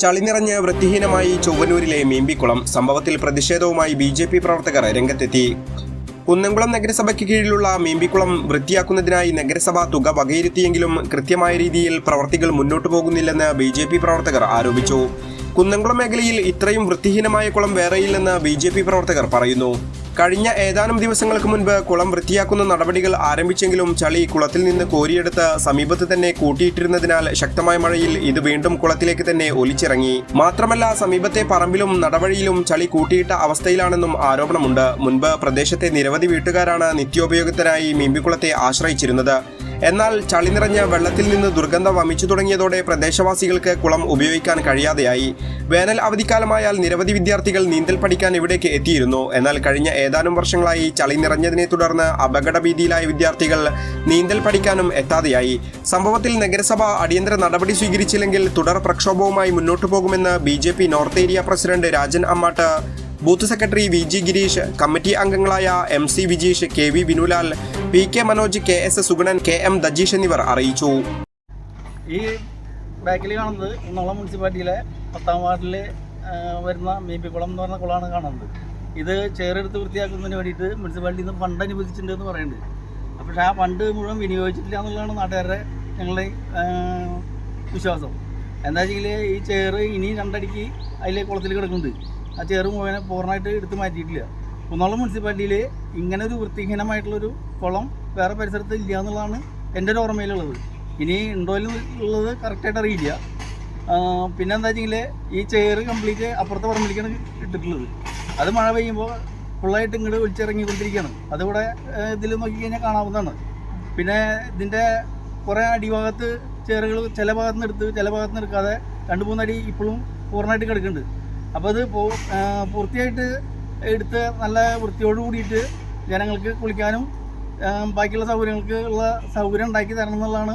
ചളി നിറഞ്ഞ് വൃത്തിഹീനമായി ചൊവ്വനൂരിലെ മീമ്പിക്കുളം സംഭവത്തിൽ പ്രതിഷേധവുമായി ബി ജെ പി പ്രവർത്തകർ രംഗത്തെത്തി. കുന്നംകുളം നഗരസഭയ്ക്ക് കീഴിലുള്ള മീമ്പിക്കുളം വൃത്തിയാക്കുന്നതിനായി നഗരസഭ തുക വകയിരുത്തിയെങ്കിലും കൃത്യമായ രീതിയിൽ പ്രവർത്തികൾ മുന്നോട്ടു പോകുന്നില്ലെന്ന് ബി ജെ പി പ്രവർത്തകർ ആരോപിച്ചു. കുന്നംകുളം മേഖലയിൽ ഇത്രയും വൃത്തിഹീനമായ കുളം വേറെയില്ലെന്ന് ബി ജെ പി പ്രവർത്തകർ പറയുന്നു. കഴിഞ്ഞ ഏതാനും ദിവസങ്ങൾക്ക് മുൻപ് കുളം വൃത്തിയാക്കുന്ന നടപടികൾ ആരംഭിച്ചെങ്കിലും ചളി കുളത്തിൽ നിന്ന് കോരിയെടുത്ത് സമീപത്ത് തന്നെ കൂട്ടിയിട്ടിരുന്നതിനാൽ ശക്തമായ മഴയിൽ ഇത് വീണ്ടും കുളത്തിലേക്ക് തന്നെ ഒലിച്ചിറങ്ങി. മാത്രമല്ല സമീപത്തെ പറമ്പിലും നടവഴിയിലും ചളി കൂട്ടിയിട്ട അവസ്ഥയിലാണെന്നും ആരോപണമുണ്ട്. മുൻപ് പ്രദേശത്തെ നിരവധി വീട്ടുകാരാണ് നിത്യോപയോഗത്തിനായി മീമ്പിക്കുളത്തെ ആശ്രയിച്ചിരുന്നത്. എന്നാൽ ചളി നിറഞ്ഞ വെള്ളത്തിൽ നിന്ന് ദുർഗന്ധം വമിച്ചു തുടങ്ങിയതോടെ പ്രദേശവാസികൾക്ക് കുളം ഉപയോഗിക്കാൻ കഴിയാതെയായി. വേനൽ അവധിക്കാലമായാൽ നിരവധി വിദ്യാർത്ഥികൾ നീന്തൽ പഠിക്കാൻ ഇവിടേക്ക് എത്തിയിരുന്നു. എന്നാൽ കഴിഞ്ഞ ഏതാനും വർഷങ്ങളായി ചളി നിറഞ്ഞതിനെ തുടർന്ന് അപകടഭീതിയിലായ വിദ്യാർത്ഥികൾ നീന്തൽ പഠിക്കാനും എത്താതെയായി. സംഭവത്തിൽ നഗരസഭ അടിയന്തര നടപടി സ്വീകരിച്ചില്ലെങ്കിൽ തുടർ പ്രക്ഷോഭവുമായി മുന്നോട്ടു പോകുമെന്ന് B north area president Rajan Ammattu booth secretary V G Girish committee അംഗങ്ങളായ M C Vijeesh K V Vinulal P K Manoj K S Suganan K M Dajeesh എന്നിവർ അറിയിച്ചു. ഈ ബാക്കിൽ കാണുന്നത് കുന്നംകുളം മുനിസിപ്പാലിറ്റിയിലെ പത്താം വാർഡിൽ വരുന്ന മീമ്പിക്കുളം എന്ന് പറഞ്ഞ കുളമാണ് കാണുന്നത്. ഇത് ചേറെടുത്ത് വൃത്തിയാക്കുന്നതിന് വേണ്ടിയിട്ട് മുനിസിപ്പാലിറ്റിയിൽ നിന്ന് ഫണ്ട് അനുവദിച്ചിട്ടുണ്ട് എന്ന് പറയുന്നുണ്ട്. പക്ഷേ ആ ഫണ്ട് മുഴുവൻ വിനിയോഗിച്ചിട്ടില്ല എന്നുള്ളതാണ് നാട്ടുകാരുടെ ഞങ്ങളുടെ വിശ്വാസം. എന്താ വെച്ചെങ്കിൽ ഈ ചേറ് ഇനി രണ്ടടിക്ക് അതിലെ കുളത്തിൽ കിടക്കുന്നുണ്ട്. ആ ചെറു മുഴുവനെ പൂർണമായിട്ട് എടുത്ത് മാറ്റിയിട്ടില്ല. കുന്നോളം മുനിസിപ്പാലിറ്റിയിൽ ഇങ്ങനെ ഒരു വൃത്തിഹീനമായിട്ടുള്ളൊരു കുളം വേറെ പരിസരത്ത് ഇല്ല എന്നുള്ളതാണ് എന്റെ ഒരു ഓർമ്മയിലുള്ളത്. ഇനി ഉണ്ടോ ഉള്ളത് കറക്റ്റായിട്ട് അറിയില്ല. പിന്നെ എന്താ വെച്ചെങ്കിൽ ഈ ചെയർ കംപ്ലീറ്റ് അപ്പുറത്തെ പറമ്പിലേക്കാണ് ഇട്ടിട്ടുള്ളത്. അത് മഴ പെയ്യുമ്പോൾ ഫുള്ളായിട്ട് ഇങ്ങോട്ട് ഒലിച്ചിറങ്ങിക്കൊണ്ടിരിക്കുകയാണ്. അതിവിടെ ഇതിൽ നോക്കിക്കഴിഞ്ഞാൽ കാണാവുന്നതാണ്. പിന്നെ ഇതിന്റെ കുറേ അടിഭാഗത്ത് ചെയറുകൾ ചില ഭാഗത്തുനിന്ന് എടുത്ത് ചില ഭാഗത്തുനിന്ന് എടുക്കാതെ രണ്ട് മൂന്നടി ഇപ്പോഴും പൂർണമായിട്ട് കിടക്കുന്നുണ്ട്. അപ്പോൾ പൂ പൂർത്തിയായിട്ട് എടുത്ത് നല്ല വൃത്തിയോട് കൂടിയിട്ട് ജനങ്ങൾക്ക് കുളിക്കാനും ബാക്കിയുള്ള സൗകര്യങ്ങൾക്ക് ഉള്ള സൗകര്യം ഉണ്ടാക്കി തരണം എന്നുള്ളതാണ്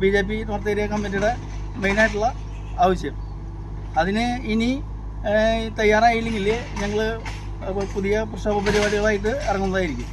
B J P north area കമ്മിറ്റിയുടെ മെയിനായിട്ടുള്ള ആവശ്യം. അതിന് ഇനി തയ്യാറായില്ലെങ്കിൽ ഞങ്ങൾ പുതിയ പ്രക്ഷോഭ പരിപാടികളായിട്ട് ഇറങ്ങുന്നതായിരിക്കും.